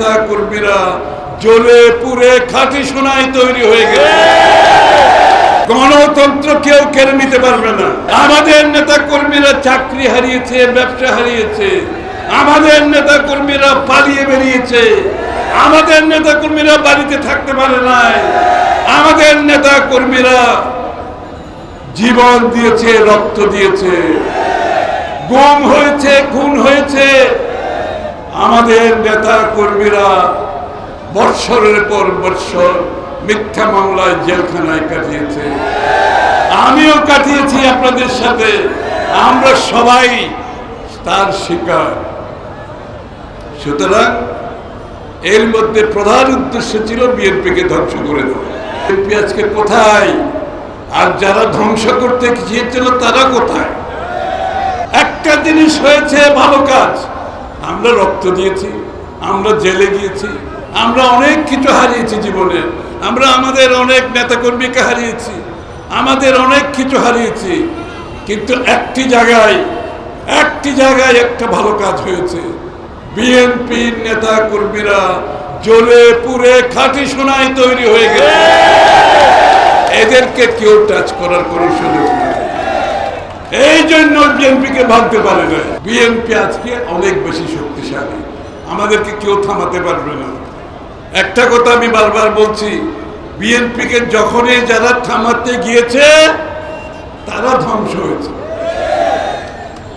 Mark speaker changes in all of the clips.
Speaker 1: নেতা কর্মীরা জ্বলে পুড়ে খাঁটি সোনায় তৈরি হয়ে গেছে। গণতন্ত্র কেউ কেড়ে নিতে পারবে না। আমাদের নেতা কর্মীরা চাকরি হারিয়েছে, ব্যবসা হারিয়েছে। আমাদের নেতা কর্মীরা পালিয়ে বেরিয়েছে। আমাদের নেতা কর্মীরা বাড়িতে থাকতে পারে নাই। আমাদের নেতা কর্মীরা জীবন দিয়েছে, রক্ত দিয়েছে। গুম হয়েছে, খুন হয়েছে। আমাদের নেতা কর্মীরা বৎসরের পর বৎসর মিথ্যা মামলায় জেলখানায় কাটিয়েছে। আমিও কাটিয়েছি আপনাদের সাথে। আমরা সবাই তার শিকার। সুতরাং এর মধ্যে প্রধান উদ্দেশ্য ছিল বিএনপিকে ধ্বংস করে দেওয়া। বিএনপি আজকে কোথায়? আর যারা ধ্বংস করতে গিয়েছিল তারা কোথায়? একটা জিনিস হয়েছে ভালো কাজ। আমরা রক্ত দিয়েছি, আমরা জেলে গিয়েছি, আমরা অনেক কিছু হারিয়েছি জীবনে। আমরা আমাদের অনেক নেতাকর্মীকে হারিয়েছি, আমাদের অনেক কিছু হারিয়েছি। কিন্তু একটি জায়গায় একটি জায়গায় একটা ভালো কাজ হয়েছে। বিএনপির নেতা কর্মীরা জ্বলে পুড়ে খাঁটি সোনায় তৈরি হয়ে গেছে। এদেরকে কেউ টাচ করার কোনো সুযোগ নেই। এই জন্য বিএনপিকে ভাবতে পারে না বিএনপি আজকে অনেক বেশি শক্তিশালী। আমাদেরকে কেউ থামাতে পারবে না। একটা কথা আমি বারবার বলছি, বিএনপিকে যখনই যারা থামাতে গিয়েছে, তারা ধ্বংস হয়েছে।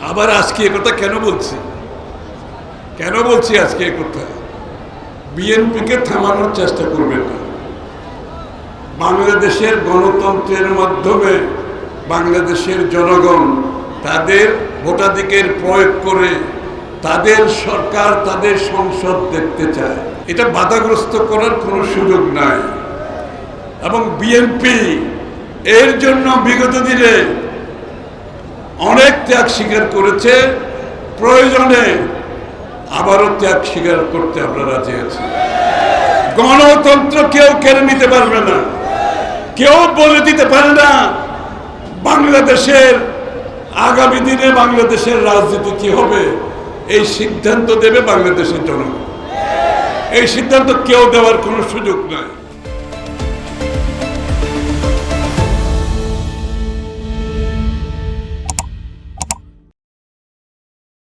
Speaker 1: আবার আজকে কথা কেন বলছি? কেন বলছি আজকে এ কথা? বিএনপিকে থামানোর চেষ্টা করবেন না। বাংলাদেশের গণতন্ত্রের মাধ্যমে বাংলাদেশের জনগণ তাদের ভোটাধিকার প্রয়োগ করে তাদের সরকার তাদের সংসদ দেখতে চায়। এটা বাধাগ্রস্ত করার কোনো সুযোগ নাই। এবং বিএনপি এর জন্য বিগত দিনে অনেক ত্যাগ স্বীকার করেছে। প্রয়োজনে আবারও ত্যাগ স্বীকার করতে আমরা রাজি আছি। গণতন্ত্র কেউ কেড়ে নিতে পারবে না। কেউ বলে দিতে পারে না বাংলাদেশের আগামী দিনে বাংলাদেশের রাজনীতি কি হবে? এই সিদ্ধান্ত দেবে বাংলাদেশের জনগণ। এই সিদ্ধান্ত কেউ দেওয়ার কোনো সুযোগ নাই।